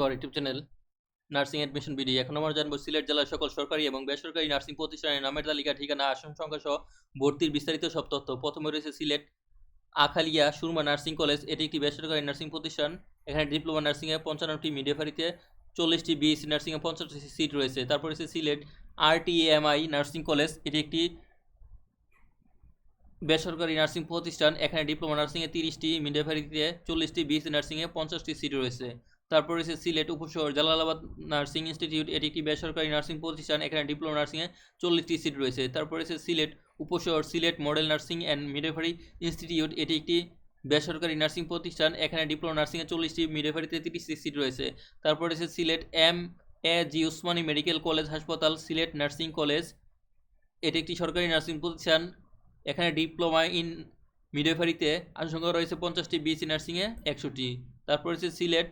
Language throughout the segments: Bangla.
আমার YouTube channel nursing admission BD. এখন আমরা জানব সিলেট জেলার সকল সরকারি এবং বেসরকারি নার্সিং প্রতিষ্ঠানের নামের তালিকা, ঠিকানা, আসন সংখ্যা সহ ভর্তির বিস্তারিত সব তথ্য। প্রথমে রয়েছে সিলেট আখালিয়া সুরমা নার্সিং কলেজ। এটি একটি বেসরকারি নার্সিং প্রতিষ্ঠান। এখানে ডিপ্লোমা নার্সিংয়ে পঞ্চান্নটি মিডিয়াফারিতে চল্লিশটি বিএসসি নার্সিংয়ে পঞ্চাশটি সিট রয়েছে। তারপর রয়েছে সিলেট আরটিএমআই নার্সিং কলেজ। এটি একটি বেসরকারি নার্সিং প্রতিষ্ঠান। এখানে ডিপ্লোমা নার্সিংয়ে তিরিশটি মিডিয়াফারিতে চল্লিশটি, বিএসসি নার্সিংয়ে পঞ্চাশটি সিট রয়েছে। তারপর রয়েছে সিলেট উপশহর, জালালাবাদ নার্সিং ইনস্টিটিউট, এটি একটি বেসরকারি নার্সিং প্রতিষ্ঠান, এখানে ডিপ্লোমা নার্সিংয়ে চল্লিশটি সিট রয়েছে। তারপর রয়েছে Sylhet Upashahar, Sylhet model nursing and midwifery institute, এটি একটি বেসরকারি নার্সিং প্রতিষ্ঠান, এখানে ডিপ্লোমা নার্সিংয়ে চল্লিশটি মিডওয়াইফারিতে তিরিশটি সিট রয়েছে। তারপর রয়েছে Sylhet M A G Osmani medical college হাসপাতাল, সিলেট নার্সিং কলেজ, এটি একটি সরকারি নার্সিং প্রতিষ্ঠান, এখানে ডিপ্লোমা ইন মিডওয়াইফারিতে আনুষঙ্গ রয়েছে পঞ্চাশটি, বিএসসি নার্সিংয়ে একশোটি। তারপর রয়েছে Sylhet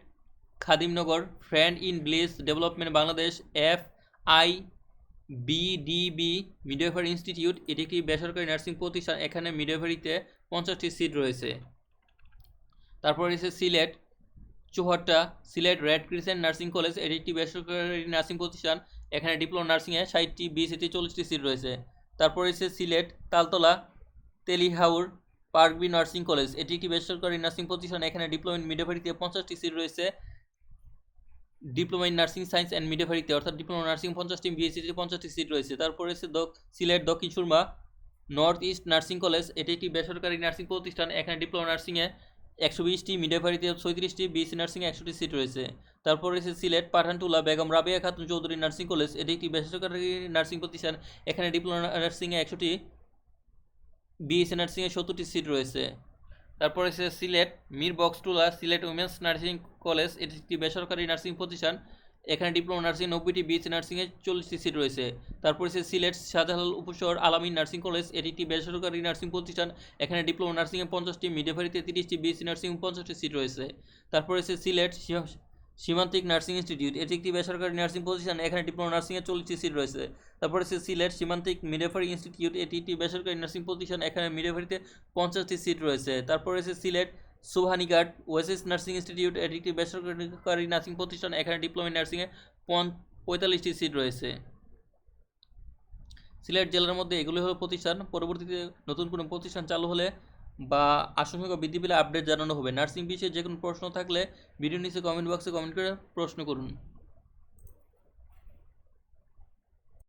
Khadimnagar friend in bliss development Bangladesh F I BDB midwifery institute. এটি একটি বেসরকারি নার্সিং প্রতিষ্ঠান। এখানে মিডওয়াইফারিতে পঞ্চাশটি সিট রয়েছে। তারপর রয়েছে Sylhet Chowhatta Sylhet red crescent nursing college. এটি একটি বেসরকারি নার্সিং প্রতিষ্ঠান। এখানে ডিপ্লোমা নার্সিংয়ে ষাটটি বিসিটি চল্লিশটি সিট রয়েছে। তারপর রয়েছে Sylhet, Taltala, Telihaor, Parkview nursing college. এটি একটি বেসরকারি নার্সিং প্রতিষ্ঠান। এখানে ডিপ্লোমা ইন মিডওয়াইফারিতে পঞ্চাশটি সিট রয়েছে। Diploma in nursing science and মিডওয়াইফারিতে অর্থাৎ ডিপ্লোমা নার্সিং পঞ্চাশটি বিএসসিতে পঞ্চাশটি সিট রয়েছে। তারপরে রয়েছে Sylhet, Dakshin Surma, north east nursing college, এটি একটি বেসরকারি নার্সিং প্রতিষ্ঠান। এখানে ডিপ্লোমা নার্সিংয়ে একশো বিশটি মিডওয়াইফারিতে ছয়ত্রিশটি বিএসসি নার্সিংয়ে একশোটি সিট রয়েছে। তারপর রয়েছে সিলেট পাঠানটুলা বেগম রাবিয়া খাতুন চৌধুরী নার্সিং কলেজ, এটি একটি বেসরকারি নার্সিং প্রতিষ্ঠান। এখানে ডিপ্লোমা নার্সিংয়ে একশোটি বিএসসি নার্সিংয়ে সত্তরটি সিট রয়েছে। তারপর এসে Sylhet, Mir Boxtula, Sylhet women's nursing college, এটি একটি বেসরকারি নার্সিং প্রতিষ্ঠান। এখানে ডিপ্লোমা নার্সিং, নব্বইটি বিচ নার্সিংয়ে চল্লিশটি সিট রয়েছে। তারপরে সে সিলেট, শাহজালাল উপশহর আলামী নার্সিং কলেজ, এটি একটি বেসরকারি নার্সিং প্রতিষ্ঠান। এখানে ডিপ্লোমা নার্সিংয়ে পঞ্চাশটি মিডিয়াভারিতে তিরিশটি বিএসসি নার্সিং পঞ্চাশটি সিট রয়েছে। তারপরে সে সিলেট সীমান্তিক নার্সিং ইনস্টিটিউট, এটি একটি বেসরকারি নার্সিং প্রতিষ্ঠান, এখানে ডিপ্লোমা নার্সিংয়ে চল্লিশটি সিট রয়েছে। তারপরে রয়েছে সিলেট সীমান্তিক মিডওয়াইফারি ইনস্টিটিউট, এটি একটি বেসরকারি নার্সিং প্রতিষ্ঠান, এখানে মিডওয়াইফারিতে পঞ্চাশটি সিট রয়েছে। তারপরে রয়েছে Sylhet Subhanighat, oasis nursing institute, এটি একটি বেসরকারি নার্সিং প্রতিষ্ঠান, এখানে ডিপ্লোমা নার্সিংয়ে পঁয়তাল্লিশটি সিট রয়েছে। সিলেট জেলার মধ্যে এগুলি হলো প্রতিষ্ঠান। পরবর্তীতে নতুন কোনো প্রতিষ্ঠান চালু হলে বা আশঙ্কা বৃদ্ধি পেলে আপডেট জানানো হবে। নার্সিং বিষয়ে যে কোনো প্রশ্ন থাকলে ভিডিও নিচে কমেন্ট বক্সে কমেন্ট করে প্রশ্ন করুন।